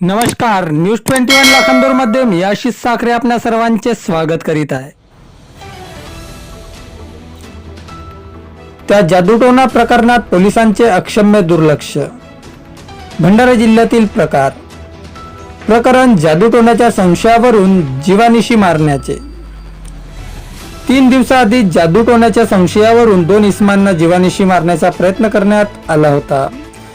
नमस्कार news twenty one लाखांदूरमध्ये मी आशिष साखरे आपल्या सर्वांचे स्वागत करीत आहे. त्या जादूटोना प्रकरणात पोलिसांचे अक्षम्य दुर्लक्ष. भंडारा जिल्ह्यातील प्रकार. प्रकरण जादूटोण्याच्या संशयावरून जीवानिशी मारण्याचे. तीन दिवसाआधी जादूटोण्याच्या संशयावरून दोन इस्मांना जीवानिशी मारण्याचा प्रयत्न करण्यात आला होता.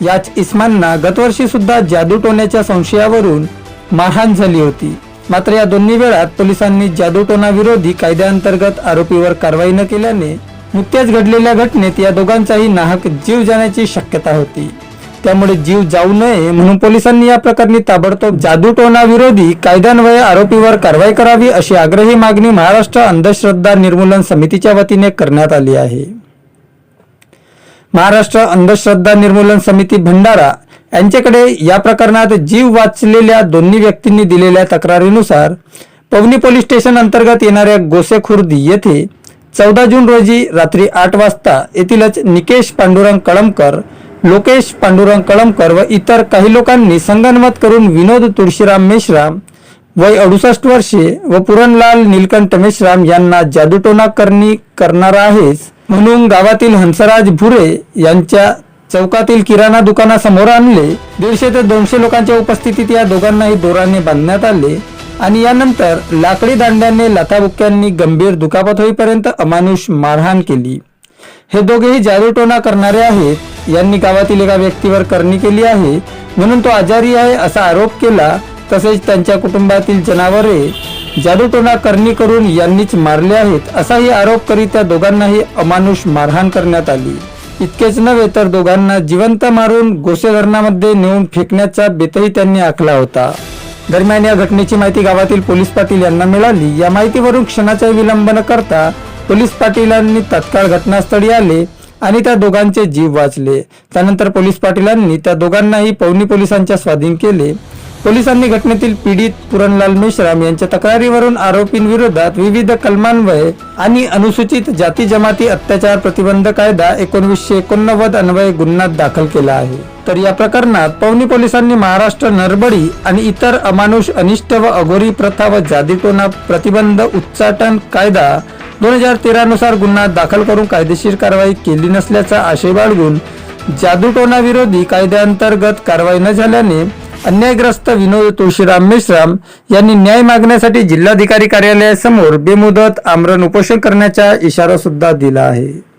याच इस्मांना गतवर्षी सुद्धा जादूटोण्याच्या संशयावरून मारहाण झाली होती. मात्र या दोन्ही वेळात पोलिसांनी जादूटोणाविरोधी कायद्याअंतर्गत आरोपीवर कारवाई न केल्याने नुकत्याच घडलेल्या घटनेत या दोघांचाही नाहक जीव जाण्याची शक्यता होती. त्यामुळे जीव जाऊ नये म्हणून पोलिसांनी या प्रकरणी ताबडतोब जादूटोणाविरोधी कायद्यान्वये आरोपीवर कारवाई करावी अशी आग्रही मागणी महाराष्ट्र अंधश्रद्धा निर्मूलन समितीच्या वतीने करण्यात आली आहे. महाराष्ट्र अंधश्रद्धा निर्मूलन समिती भंडारा यांच्याकडे या प्रकरणात जीव वाचलेल्या दोन्ही व्यक्तींनी दिलेल्या तक्रारीनुसार पवनी पोलीस स्टेशन अंतर्गत येणाऱ्या गोसेखुर्दी येथे चौदा जून रोजी रात्री आठ वाजता येथीलच निकेश पांडुरंग कळमकर लोकेश पांडुरंग कळमकर व इतर काही लोकांनी संगनमत करून विनोद तुळशीराम मेश्राम वय अडुसष्ट वर्षे व पुरणलाल नीलकंठ मेश्राम यांना जादूटोना करणी करणार आहेस. म्हणून गावातील हंसराज भुरे यांच्या चौकातील किराणा दुकानासमोर आणले. दीडशे ते दोनशे लोकांच्या उपस्थितीत या दोघांनाही दोराने बांधण्यात आले आणि यानंतर लाकडी दांड्याने लताबुक्यांनी गंभीर दुखापत होईपर्यंत अमानुष मारहाण केली. हे दोघेही जादूटोना करणारे आहेत. यांनी गावातील एका व्यक्तीवर करणी केली आहे. म्हणून तो आजारी आहे असा आरोप केला. तसेच त्यांच्या कुटुंबातील जनावरे जादूटोणा करणी करून यांनीच मारले आहेत असाही आरोप करीत त्या दोघांनाही अमानुष मारहाण करण्यात आली. इतकेच नव्हे तर दोघांना जिवंत मारून गोसे धरणामध्ये नेऊन फेकण्याचा बेतही त्यांनी आखला होता. दरम्यान या घटनेची माहिती गावातील पोलीस पाटील यांना मिळाली. या माहितीवरून क्षणाचा विलंब न करता पोलीस पाटीलांनी तत्काळ घटनास्थळी आले आणि त्या दोघांचे जीव वाचले. त्यानंतर पोलीस पाटीलांनी त्या दोघांनाही पवनी पोलिसांच्या स्वाधीन केले. पोलिसांनी घटनेतील पीडित पुरणलाल मेश्राम यांच्या तक्रारीवरून आरोपींविरोधात विविध कलमान्वये आणि अनुसूचित जाती जमाती अत्याचार प्रतिबंध कायदा एकोणवीसशे एकोणनव्वद अन्वये गुन्हा दाखल केला आहे. तर या प्रकरणात पवनी पोलिसांनी महाराष्ट्र नरबडी आणि इतर अमानुष अनिष्ट व अघोरी प्रथा व जादीटोना प्रतिबंध उच्चाटन कायदा दोन हजार तेरा नुसार गुन्हा दाखल करून कायदेशीर कारवाई केली नसल्याचा आशय बाळगून जादूटोना विरोधी कायद्याअंतर्गत कारवाई न झाल्याने अन्यायग्रस्त विनोद तुळशीराम मेश्राम यांनी न्याय मागण्यासाठी जिल्हाधिकारी कार्यालयासमोर बेमुदत आमरण उपोषण करण्याचा इशारा सुद्धा दिला आहे.